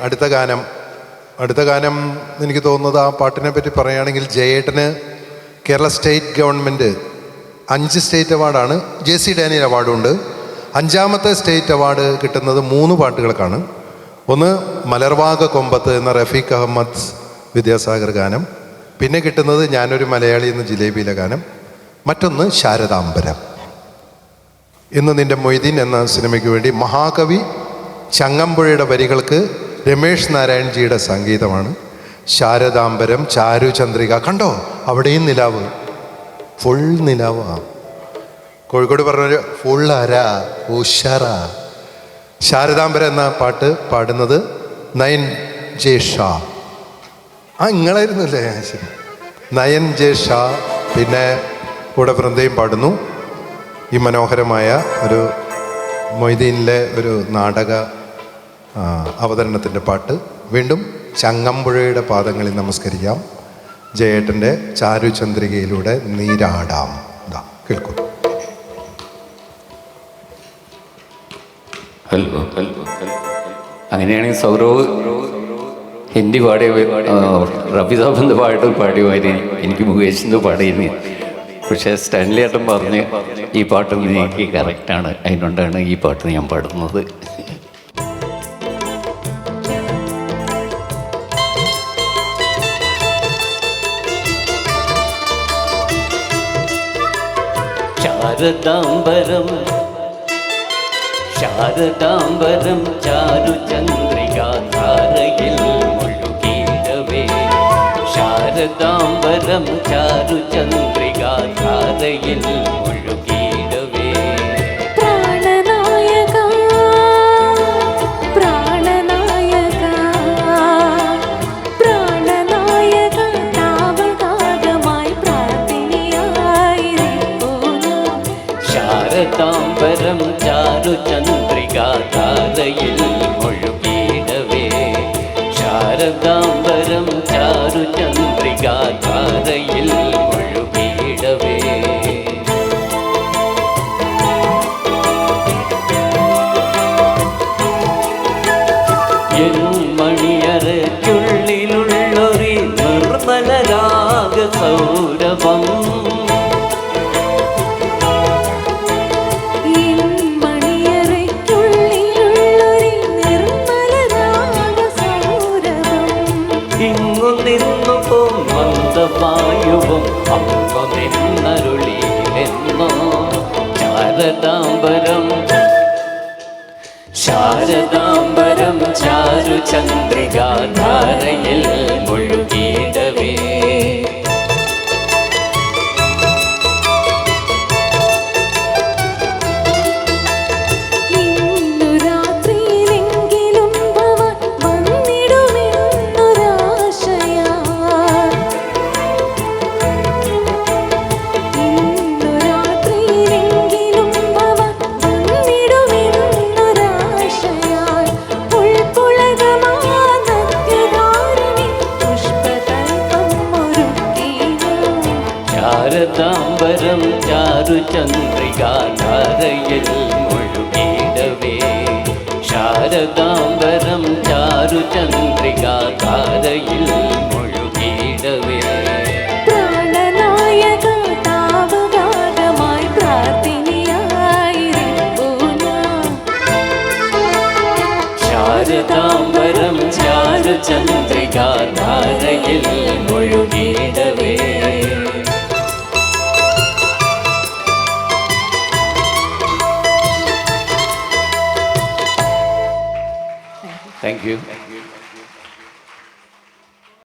അടുത്ത ഗാനം. അടുത്ത ഗാനം എനിക്ക് തോന്നുന്നത് ആ പാട്ടിനെ പറ്റി പറയുകയാണെങ്കിൽ ജയേട്ടന് കേരള സ്റ്റേറ്റ് ഗവൺമെന്റ് അഞ്ച് സ്റ്റേറ്റ് അവാർഡാണ്. ജെ സി ഡാനിയൽ അവാർഡുണ്ട്. അഞ്ചാമത്തെ സ്റ്റേറ്റ് അവാർഡ് കിട്ടുന്നത് മൂന്ന് പാട്ടുകൾക്കാണ്. ഒന്ന് മലർവാഗ കൊമ്പത്ത് എന്ന റഫീഖ് അഹമ്മദ് വിദ്യാസാഗർ ഗാനം. പിന്നെ കിട്ടുന്നത് ഞാനൊരു മലയാളി എന്ന ജിലേബിയിലെ ഗാനം. മറ്റൊന്ന് ശാരദാംബരം. ഇന്ന് നിന്റെ മൊയ്തീൻ എന്ന സിനിമയ്ക്ക് വേണ്ടി മഹാകവി ചങ്ങമ്പുഴയുടെ വരികൾക്ക് രമേഷ് നാരായൺജിയുടെ സംഗീതമാണ്. ശാരദാംബരം ചാരുചന്ദ്രിക. കണ്ടോ? അവിടെയും നിലാവ്. ഫുൾ നിലാവ്. കോഴിക്കോട് പറഞ്ഞൊരു അര ഉഷറ. ശാരദാംബരം എന്ന പാട്ട് പാടുന്നത് നയൻ ജെ ഷാ. ആ നിങ്ങളായിരുന്നു അല്ലേ? ശരി. നയൻ ജെ ഷാ പിന്നെ കൂടെ വൃന്ദയും പാടുന്നു. ഈ മനോഹരമായ ഒരു മൊയ്തീനിലെ ഒരു നാടക അവതരണത്തിന്റെ പാട്ട്. വീണ്ടും ചങ്ങമ്പുഴയുടെ പാദങ്ങളിൽ നമസ്കരിക്കാം. ജയേട്ടന്റെ ചാരുചന്ദ്രികയിലൂടെ നീരാടാം. ദാ കേൾക്കൂ. ഹലോ. ഹലോ അങ്ങനെയാണെങ്കിൽ സൗരവ് ഹിന്ദി പാടിയ റബിതാബിന്റെ പാട്ട് പാടിയുമായി എനിക്ക് മുകേഷിന്റെ പാടിയിരുന്നു. പക്ഷേ സ്റ്റാൻലി ഏട്ടൻ പറഞ്ഞ് ഈ പാട്ട് എനിക്ക് കറക്റ്റാണ് അതിനോണ്ടാണ് ഈ പാട്ട് ഞാൻ പാടുന്നത്. शारदाम्बरं शारदाम्बरं चारुचन्द्रिका तारयिल् मुळुगीडवे शारदाम्बरं चारुचन्द्रिका तारयिल् ശാരദാംബരം ചാരുചന്ദ്രികാധാരയിൽ മുഴുകിയിടവേ ശാരദാംബരം ചാരുചന്ദ്രികാധാരയിൽ മുഴുകിയിടവേ എൻ മണിയറയ്ക്കുള്ളിലുള്ളൊരു നിർമ്മലരാഗ സൗരഭം നിന്നരുളി എന്നോ ശാരദാംബരം. ശാരദാംബരം ചാരു ചന്ദ്രികാധാരയിൽ ശാരദാംബരം ചാരു ചന്ദ്രികാധാരയിൽ മുഴുകിയിടവേ ശാരദാംബരം ചാരു ചന്ദ്രികാധാരയിൽ മുഴുകിയിടവേ പ്രാണനായക താവകാകമായി പ്രാർത്ഥനയായിരിപ്പൂ ഞാൻ ശാരദാംബരം ചാരു ചന്ദ്രികാധാരയിൽ മുഴുകിയിടവേ Thank you.